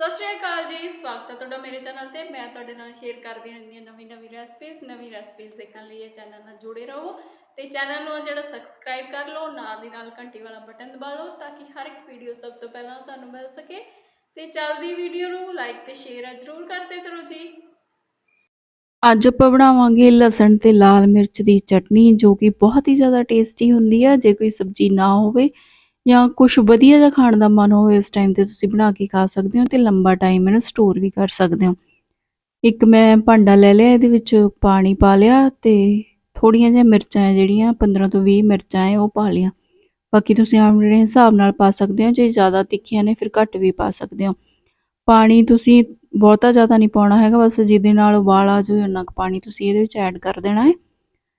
ਸਤਿ ਸ਼੍ਰੀ ਅਕਾਲ ਜੀ, ਸਵਾਗਤ ਹੈ ਤੁਹਾਡਾ ਮੇਰੇ ਚੈਨਲ ਤੇ। ਮੈਂ ਤੁਹਾਡੇ ਨਾਲ ਸ਼ੇਅਰ ਕਰਦੀ ਰਹਿੰਦੀ ਹਾਂ ਨਵੀਂ ਨਵੀਂ ਰੈਸਪੀਜ਼ ਨਵੀਂ ਰੈਸਪੀਜ਼ ਦੇਖਣ ਲਈ ਇਹ ਚੈਨਲ ਨਾਲ ਜੁੜੇ ਰਹੋ। ਤੇ ਚੈਨਲ ਨੂੰ ਜਿਹੜਾ ਸਬਸਕ੍ਰਾਈਬ ਕਰ ਲਓ, ਨਾਲ ਦੀ ਨਾਲ ਘੰਟੀ ਵਾਲਾ ਬਟਨ ਦਬਾ ਲਓ, ਤਾਂ ਕਿ ਹਰ ਇੱਕ ਵੀਡੀਓ ਸਭ ਤੋਂ ਪਹਿਲਾਂ ਤੁਹਾਨੂੰ ਮਿਲ ਸਕੇ। ਤੇ ਚੱਲਦੀ ਵੀਡੀਓ ਨੂੰ ਲਾਈਕ ਤੇ ਸ਼ੇਅਰ ਜ਼ਰੂਰ ਕਰਦੇ ਕਰੋ ਜੀ। ਅੱਜ ਆਪਾਂ ਬਣਾਵਾਂਗੇ ਲਸਣ ਤੇ ਲਾਲ ਮਿਰਚ ਦੀ ਚਟਨੀ, ਜੋ ਕਿ ਬਹੁਤ ਹੀ ਜ਼ਿਆਦਾ ਟੇਸਟੀ ਹੁੰਦੀ ਹੈ ਜੇ ਕੋਈ ਸਬਜ਼ੀ ਨਾ ਹੋਵੇ ਜਾਂ ਕੁਝ ਵਧੀਆ ਜਿਹਾ ਖਾਣ ਦਾ ਮਨ ਹੋਵੇ ਇਸ ਟਾਈਮ ਤੇ ਤੁਸੀਂ ਬਣਾ ਕੇ ਖਾ ਸਕਦੇ ਹੋ ਤੇ ਲੰਬਾ ਟਾਈਮ ਇਹਨੂੰ ਸਟੋਰ ਵੀ ਕਰ ਸਕਦੇ ਹੋ। ਇੱਕ ਮੈਂ ਭਾਂਡਾ ਲੈ ਲਿਆ, ਇਹਦੇ ਵਿੱਚ ਪਾਣੀ ਪਾ ਲਿਆ ਤੇ ਥੋੜੀਆਂ ਜਿਹੀਆਂ ਮਿਰਚਾਂ ਹੈ ਜਿਹੜੀਆਂ 15 ਤੋਂ 20 ਮਿਰਚਾਂ ਹੈ ਉਹ ਪਾ ਲਿਆ ਬਾਕੀ ਤੁਸੀਂ ਆਪਣੇ ਹਿਸਾਬ ਨਾਲ ਪਾ ਸਕਦੇ ਹੋ, ਜੇ ਜ਼ਿਆਦਾ ਤਿੱਖੀਆਂ ਨੇ ਫਿਰ ਘੱਟ ਵੀ ਪਾ ਸਕਦੇ ਹੋ। ਪਾਣੀ ਤੁਸੀਂ ਬਹੁਤਾ ਜ਼ਿਆਦਾ ਨਹੀਂ ਪਾਉਣਾ ਹੈਗਾ, ਬਸ ਜਿਹਦੇ ਨਾਲ ਉਬਾਲ ਆ ਜਾਵੇ ਉਨਾ ਕੁ ਪਾਣੀ ਤੁਸੀਂ ਇਹਦੇ ਵਿੱਚ ਐਡ ਕਰ ਦੇਣਾ ਹੈ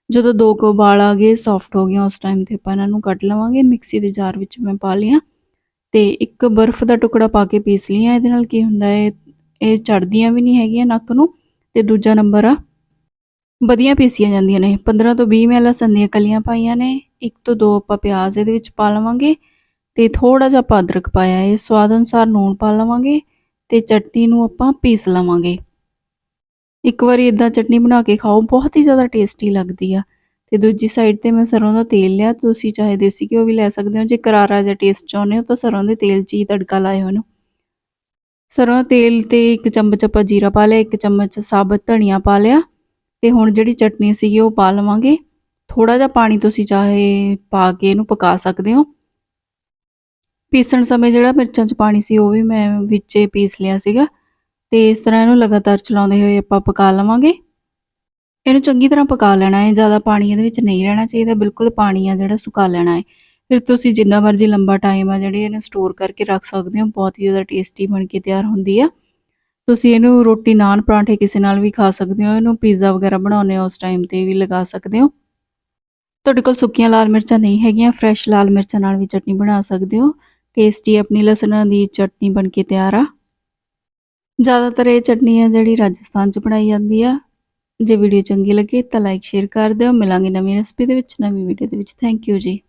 ਜਦੋਂ ਦੋ ਕੁ ਉਬਾਲ ਆ ਗਏ ਸੌਫਟ ਹੋ ਗਈਆਂ, ਉਸ ਟਾਈਮ ਤੇ ਆਪਾਂ ਇਹਨਾਂ ਨੂੰ ਕੱਢ ਲਵਾਂਗੇ। ਮਿਕਸੀ ਦੇ ਜਾਰ ਵਿੱਚ ਮੈਂ ਪਾ ਲਿਆ ਤੇ ਇੱਕ ਬਰਫ਼ ਦਾ ਟੁਕੜਾ ਪਾ ਕੇ ਪੀਸ ਲਿਆ ਇਹਦੇ ਨਾਲ ਕੀ ਹੁੰਦਾ ਹੈ, ਇਹ ਚੜਦੀਆਂ ਵੀ ਨਹੀਂ ਹੈਗੀਆਂ ਨੱਕ ਨੂੰ ਤੇ ਦੂਜਾ ਨੰਬਰ ਆ, ਵਧੀਆ ਪੀਸੀਆਂ ਜਾਂਦੀਆਂ ਨੇ। 15 ਤੋਂ 20 ਮੈਂ ਲਸਣ ਦੀਆਂ ਕਲੀਆਂ ਪਾਈਆਂ ਨੇ। ਇੱਕ ਤੋਂ ਦੋ ਆਪਾਂ ਪਿਆਜ਼ ਇਹਦੇ ਵਿੱਚ ਪਾ ਲਵਾਂਗੇ ਤੇ ਥੋੜਾ ਜਿਹਾ ਆਪਾਂ ਅਦਰਕ ਪਾਇਆ। ਹੈ ਸਵਾਦ ਅਨੁਸਾਰ ਨੂਣ ਪਾ ਲਵਾਂਗੇ ਤੇ ਚਟਨੀ ਨੂੰ ਆਪਾਂ ਪੀਸ ਲਵਾਂਗੇ। ਇੱਕ ਵਾਰੀ ਇਦਾਂ ਚਟਨੀ ਬਣਾ ਕੇ ਖਾਓ, ਬਹੁਤ ਹੀ ਜ਼ਿਆਦਾ ਟੇਸਟੀ ਲੱਗਦੀ ਆ। ਤੇ ਦੂਜੀ ਸਾਈਡ ਤੇ ਮੈਂ ਸਰੋਂ ਦਾ ਤੇਲ ਲਿਆ, ਤੁਸੀਂ ਚਾਹੇ ਦੇਸੀ ਘਿਓ ਵੀ ਲੈ ਸਕਦੇ ਹੋ, ਜੇ ਕਰਾਰਾ ਜਿਹਾ ਟੇਸਟ ਚਾਹੁੰਦੇ ਹੋ, ਤਾਂ ਸਰੋਂ ਦੇ ਤੇਲ 'ਚ ਹੀ ਤੜਕਾ ਲਾਇਓ ਉਹਨੂੰ ਸਰੋਂ ਦਾ ਤੇਲ ਤੇ ਇੱਕ ਚਮਚ ਆਪਾਂ ਜੀਰਾ ਪਾ ਲਿਆ, ਇੱਕ ਚਮਚ ਸਾਬਤ ਧਨੀਆ ਪਾ ਲਿਆ, ਤੇ ਹੁਣ ਜਿਹੜੀ ਚਟਨੀ ਸੀਗੀ ਉਹ ਪਾ ਲਵਾਂਗੇ। ਥੋੜਾ ਜਿਹਾ ਪਾਣੀ ਤੁਸੀਂ ਚਾਹੇ ਪਾ ਕੇ ਇਹਨੂੰ ਪਕਾ ਸਕਦੇ ਹੋ। ਪੀਸਣ ਸਮੇਂ ਜਿਹੜਾ ਮਿਰਚਾਂ 'ਚ ਪਾਣੀ ਸੀ, ਉਹ ਵੀ ਮੈਂ ਵਿੱਚੇ ਪੀਸ ਲਿਆ ਸੀਗਾ। ਤੇ ਇਸ ਤਰ੍ਹਾਂ ਇਹਨੂੰ ਲਗਾਤਾਰ ਚਲਾਉਂਦੇ ਹੋਏ ਆਪਾਂ ਪਕਾ ਲਵਾਂਗੇ। ਇਹਨੂੰ ਚੰਗੀ ਤਰ੍ਹਾਂ ਪਕਾ ਲੈਣਾ ਹੈ, ਜ਼ਿਆਦਾ ਪਾਣੀ ਇਹਦੇ ਵਿੱਚ ਨਹੀਂ ਰਹਿਣਾ ਚਾਹੀਦਾ, ਬਿਲਕੁਲ ਪਾਣੀ ਆ ਜਿਹੜਾ ਸੁਕਾ ਲੈਣਾ ਹੈ। ਫਿਰ ਤੁਸੀਂ ਜਿੰਨਾ ਮਰਜ਼ੀ ਲੰਬਾ ਟਾਈਮ ਆ ਜਿਹੜੀ ਇਹਨੂੰ ਸਟੋਰ ਕਰਕੇ ਰੱਖ ਸਕਦੇ ਹੋ, ਬਹੁਤ ਹੀ ਜ਼ਿਆਦਾ ਟੇਸਟੀ ਬਣ ਕੇ ਤਿਆਰ ਹੁੰਦੀ ਆ। ਤੁਸੀਂ ਇਹਨੂੰ ਰੋਟੀ ਨਾਨ ਪਰਾਂਠੇ ਕਿਸੇ ਨਾਲ ਵੀ ਖਾ ਸਕਦੇ ਹੋ, ਇਹਨੂੰ ਪੀਜ਼ਾ ਵਗੈਰਾ ਬਣਾਉਨੇ ਹੋ, ਉਸ ਟਾਈਮ ਤੇ ਵੀ ਲਗਾ ਸਕਦੇ ਹੋ। ਤੁਹਾਡੇ ਕੋਲ ਸੁੱਕੀਆਂ ਲਾਲ ਮਿਰਚਾਂ ਨਹੀਂ ਹੈਗੀਆਂ ਫਰੈਸ਼ ਲਾਲ ਮਿਰਚਾਂ ਨਾਲ ਵੀ ਚਟਨੀ ਬਣਾ ਸਕਦੇ ਹੋ। ਟੇਸਟੀ ਆਪਣੀ ਲਸਣਾਂ ਦੀ ਚਟਨੀ ਬਣ ਕੇ ਤਿਆਰ ਆ। ਜ਼ਿਆਦਾਤਰ ਇਹ ਚਟਨੀ ਆ ਜਿਹੜੀ ਰਾਜਸਥਾਨ 'ਚ ਬਣਾਈ ਜਾਂਦੀ ਆ। ਜੇ ਵੀਡੀਓ ਚੰਗੀ ਲੱਗੇ ਤਾਂ ਲਾਈਕ ਸ਼ੇਅਰ ਕਰ ਦਿਓ। ਮਿਲਾਂਗੇ ਨਵੀਂ ਰੈਸਪੀ ਦੇ ਵਿੱਚ, ਨਵੀਂ ਵੀਡੀਓ ਦੇ ਵਿੱਚ। ਥੈਂਕ ਯੂ ਜੀ।